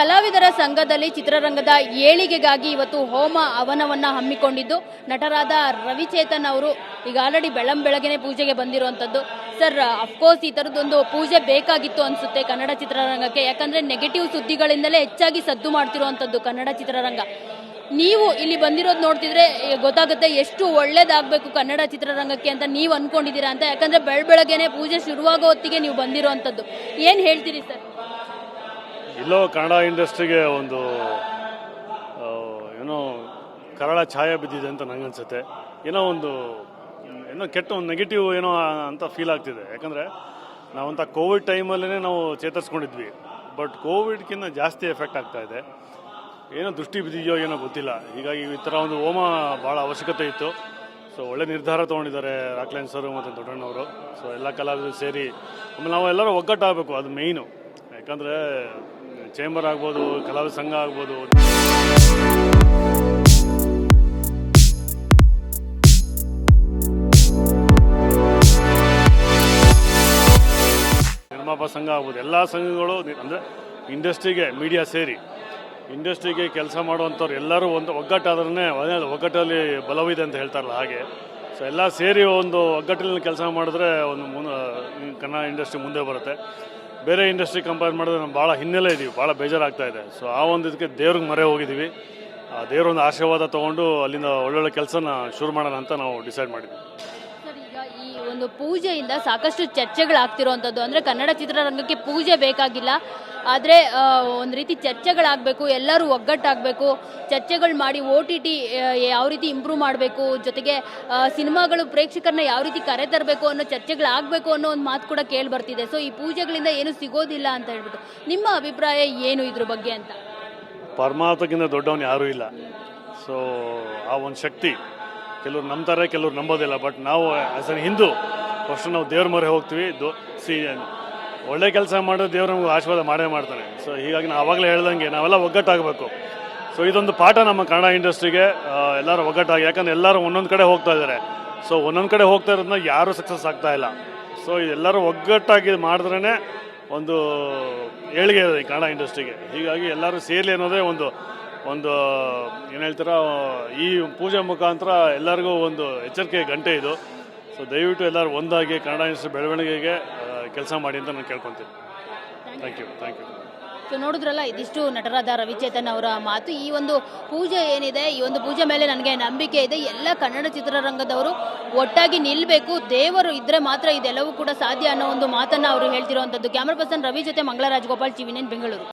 ಕಲಾವಿದರ ಸಂಘದಲ್ಲಿ ಚಿತ್ರರಂಗದ ಏಳಿಗೆಗಾಗಿ ಇವತ್ತು ಹೋಮ ಹವನವನ್ನು ಹಮ್ಮಿಕೊಂಡಿದ್ದು, ನಟರಾದ ರವಿಚೇತನ್ ಅವರು ಈಗ ಆಲ್ರೆಡಿ ಬೆಳಂ ಬೆಳಗ್ಗೆನೆ ಪೂಜೆಗೆ ಬಂದಿರುವಂಥದ್ದು ಸರ್ ಅಫ್ಕೋರ್ಸ್ ಈ ಥರದ್ದೊಂದು ಪೂಜೆ ಬೇಕಾಗಿತ್ತು ಅನಿಸುತ್ತೆ ಕನ್ನಡ ಚಿತ್ರರಂಗಕ್ಕೆ. ಯಾಕಂದರೆ ನೆಗೆಟಿವ್ ಸುದ್ದಿಗಳಿಂದಲೇ ಹೆಚ್ಚಾಗಿ ಸದ್ದು ಮಾಡ್ತಿರುವಂಥದ್ದು ಕನ್ನಡ ಚಿತ್ರರಂಗ. ನೀವು ಇಲ್ಲಿ ಬಂದಿರೋದು ನೋಡ್ತಿದ್ರೆ ಗೊತ್ತಾಗುತ್ತೆ ಎಷ್ಟು ಒಳ್ಳೇದಾಗಬೇಕು ಕನ್ನಡ ಚಿತ್ರರಂಗಕ್ಕೆ ಅಂತ ನೀವು ಅಂದ್ಕೊಂಡಿದ್ದೀರಾ ಅಂತ. ಯಾಕಂದರೆ ಬೆಳ ಬೆಳಗ್ಗೆನೆ ಪೂಜೆ ಶುರುವಾಗೋ ಹೊತ್ತಿಗೆ ನೀವು ಬಂದಿರುವಂಥದ್ದು ಏನು ಹೇಳ್ತೀರಿ ಸರ್ ಎಲ್ಲೋ ಕನ್ನಡ ಇಂಡಸ್ಟ್ರಿಗೆ ಒಂದು ಏನೋ ಕರಳ ಛಾಯೆ ಬಿದ್ದಿದೆ ಅಂತ ನಂಗೆ ಅನಿಸುತ್ತೆ. ಏನೋ ಒಂದು, ಏನೋ ಕೆಟ್ಟ ಒಂದು ನೆಗೆಟಿವ್ ಏನೋ ಅಂತ ಫೀಲ್ ಆಗ್ತಿದೆ. ಯಾಕಂದರೆ ನಾವಂತ ಕೋವಿಡ್ ಟೈಮಲ್ಲೇ ನಾವು ಚೇತರಿಸ್ಕೊಂಡಿದ್ವಿ. ಬಟ್ ಕೋವಿಡ್ಗಿಂತ ಜಾಸ್ತಿ ಎಫೆಕ್ಟ್ ಆಗ್ತಾ ಇದೆ. ಏನೋ ದೃಷ್ಟಿ ಬಿದ್ದಿದೆಯೋ ಏನೋ ಗೊತ್ತಿಲ್ಲ. ಹೀಗಾಗಿ ಈ ಥರ ಒಂದು ಹೋಮ ಭಾಳ ಅವಶ್ಯಕತೆ ಇತ್ತು. ಸೊ ಒಳ್ಳೆ ನಿರ್ಧಾರ ತೊಗೊಂಡಿದ್ದಾರೆ ರಾಕ್ಲೈನ್ ಸರ್ ಮತ್ತು ದೊಡ್ಡಣ್ಣವರು. ಸೊ ಎಲ್ಲ ಕಲಾವಿದರು ಸೇರಿ, ಆಮೇಲೆ ನಾವು ಎಲ್ಲರೂ ಒಗ್ಗಟ್ಟಾಗಬೇಕು, ಅದು ಮೇಯ್ನು ಯಾಕಂದರೆ ಚೇಂಬರ್ ಆಗ್ಬೋದು ಕಲಾವಿದ ಸಂಘ ಆಗ್ಬೋದು. ನಿರ್ಮಾಪ ಸಂಘ ಆಗ್ಬೋದು. ಎಲ್ಲ ಸಂಘಗಳು ಅಂದರೆ ಇಂಡಸ್ಟ್ರಿಗೆ, ಮೀಡಿಯಾ ಸೇರಿ ಇಂಡಸ್ಟ್ರಿಗೆ ಕೆಲಸ ಮಾಡುವಂಥವ್ರು ಎಲ್ಲರೂ ಒಂದು ಒಗ್ಗಟ್ಟಾದ್ರೇ ಒಗ್ಗಟ್ಟಲ್ಲಿ ಬಲವಿದೆ ಅಂತ ಹೇಳ್ತಾರಲ್ಲ ಹಾಗೆ. ಸೊ ಎಲ್ಲ ಸೇರಿ ಒಂದು ಒಗ್ಗಟ್ಟಿನಲ್ಲಿ ಕೆಲಸ ಮಾಡಿದ್ರೆ ಒಂದು ಮುನ್ನ ಕನ್ನಡ ಇಂಡಸ್ಟ್ರಿ ಮುಂದೆ ಬರುತ್ತೆ. ಬೇರೆ ಇಂಡಸ್ಟ್ರಿ ಕಂಪೇರ್ ಮಾಡಿದ್ರೆ ನಾವು ಭಾಳ ಹಿನ್ನೆಲೆ ಇದ್ದೀವಿ ಭಾಳ ಬೇಜಾರಾಗ್ತಾ ಇದೆ. ಸೊ ಆ ಒಂದು ಇದಕ್ಕೆ ದೇವ್ರಿಗೆ ಮರೆ ಹೋಗಿದ್ದೀವಿ. ಆ, ದೇವ್ರ ಒಂದು ಆಶೀರ್ವಾದ ತೊಗೊಂಡು ಅಲ್ಲಿಂದ ಒಳ್ಳೊಳ್ಳೆ ಕೆಲಸನ ಶುರು ಮಾಡೋಣ ಅಂತ ನಾವು ಡಿಸೈಡ್ ಮಾಡಿದ್ವಿ ಒಂದು ಪೂಜೆಯಿಂದ ಸಾಕಷ್ಟು ಚರ್ಚೆಗಳಾಗ್ತಿರುವಂಥದ್ದು. ಅಂದರೆ ಕನ್ನಡ ಚಿತ್ರರಂಗಕ್ಕೆ ಪೂಜೆ ಬೇಕಾಗಿಲ್ಲ. ಆದರೆ ಒಂದು ರೀತಿ ಚರ್ಚೆಗಳಾಗಬೇಕು, ಎಲ್ಲರೂ ಒಗ್ಗಟ್ಟಾಗಬೇಕು, ಚರ್ಚೆಗಳು ಮಾಡಿ ಓ ಟಿ ಟಿ ಯಾವ ರೀತಿ ಇಂಪ್ರೂವ್ ಮಾಡಬೇಕು, ಜೊತೆಗೆ ಸಿನಿಮಾಗಳು ಪ್ರೇಕ್ಷಕರನ್ನ ಯಾವ ರೀತಿ ಕರೆ ತರಬೇಕು ಅನ್ನೋ ಚರ್ಚೆಗಳಾಗಬೇಕು ಅನ್ನೋ ಒಂದು ಮಾತು ಕೂಡ ಕೇಳಿ ಬರ್ತಿದೆ. ಸೊ ಈ ಪೂಜೆಗಳಿಂದ ಏನು ಸಿಗೋದಿಲ್ಲ ಅಂತ ಹೇಳ್ಬಿಟ್ಟು, ನಿಮ್ಮ ಅಭಿಪ್ರಾಯ ಏನು ಇದ್ರ ಬಗ್ಗೆ ಅಂತ? ಪರಮಾತ್ಮಕ್ಕಿಂತ ದೊಡ್ಡವನು ಯಾರೂ ಇಲ್ಲ. ಸೊ ಆ ಒಂದು ಶಕ್ತಿ ಕೆಲವ್ರು ನಂಬ್ತಾರೆ, ಕೆಲವ್ರು ನಂಬೋದಿಲ್ಲ. ಬಟ್ ನಾವು ಆಸ್ ಅನ್ ಹಿಂದೂ ಫಸ್ಟ್ ನಾವು ದೇವ್ರ ಮೊರೆ ಹೋಗ್ತೀವಿ. ದೋ, ಸಿ ಒಳ್ಳೆ ಕೆಲಸ ಮಾಡೋ ದೇವ್ರು ನಮ್ಗೆ ಆಶೀರ್ವಾದ ಮಾಡೇ ಮಾಡ್ತಾರೆ. ಸೊ ಹೀಗಾಗಿ ನಾವು ಆವಾಗಲೇ ಹೇಳ್ದಂಗೆ ನಾವೆಲ್ಲ ಒಗ್ಗಟ್ಟಾಗಬೇಕು. ಸೊ ಇದೊಂದು ಪಾಠ ನಮ್ಮ ಕನ್ನಡ ಇಂಡಸ್ಟ್ರಿಗೆ ಎಲ್ಲರೂ ಒಗ್ಗಟ್ಟಾಗಿ, ಯಾಕಂದ್ರೆ ಎಲ್ಲರೂ ಒಂದೊಂದು ಕಡೆ ಹೋಗ್ತಾ ಇದ್ದಾರೆ. ಸೊ ಒಂದೊಂದು ಕಡೆ ಹೋಗ್ತಾ ಇರೋದನ್ನ ಯಾರೂ ಸಕ್ಸಸ್ ಆಗ್ತಾ ಇಲ್ಲ. ಸೊ ಇದೆಲ್ಲರೂ ಒಗ್ಗಟ್ಟಾಗಿ ಮಾಡಿದ್ರೇ ಒಂದು ಏಳಿಗೆ ಇದೆ ಈ ಕನ್ನಡ ಇಂಡಸ್ಟ್ರಿಗೆ. ಹೀಗಾಗಿ ಎಲ್ಲರೂ ಸೇರಲಿ ಅನ್ನೋದೇ ಒಂದು ಒಂದು, ಏನು ಹೇಳ್ತೀರ, ಈ ಪೂಜೆ ಮುಖಾಂತರ ಎಲ್ಲರಿಗೂ ಒಂದು ಎಚ್ಚರಿಕೆ ಗಂಟೆ ಇದು. ಸೊ ದಯವಿಟ್ಟು ಎಲ್ಲರೂ ಒಂದಾಗಿ ಕನ್ನಡ ಬೆಳವಣಿಗೆಗೆ ಕೆಲಸ ಮಾಡಿ ಅಂತ ನಾನು ಕೇಳ್ಕೊತೀನಿ. Thank you thank you so ನೋಡಿದ್ರಲ್ಲ, ಇದಿಷ್ಟು ನಟರಾದ ರವಿಚೇತನ್ ಅವರ ಮಾತು. ಈ ಒಂದು ಪೂಜೆ ಏನಿದೆ, ಈ ಒಂದು ಪೂಜೆ ಮೇಲೆ ನನಗೆ ನಂಬಿಕೆ ಇದೆ. ಎಲ್ಲ ಕನ್ನಡ ಚಿತ್ರರಂಗದವರು ಒಟ್ಟಾಗಿ ನಿಲ್ಲಬೇಕು ದೇವರು ಇದ್ರೆ ಮಾತ್ರ ಇದೆಲ್ಲವೂ ಕೂಡ ಸಾಧ್ಯ ಅನ್ನೋ ಒಂದು ಮಾತನ್ನ ಅವರು ಹೇಳ್ತಿರುವಂಥದ್ದು. ಕ್ಯಾಮ್ರಾ ಪರ್ಸನ್ ರವಿ ಜೊತೆ ಮಂಗಳರಾಜ್ ಗೋಪಾಲ್ ಚಿವಿನೇನ್ ಬೆಂಗಳೂರು.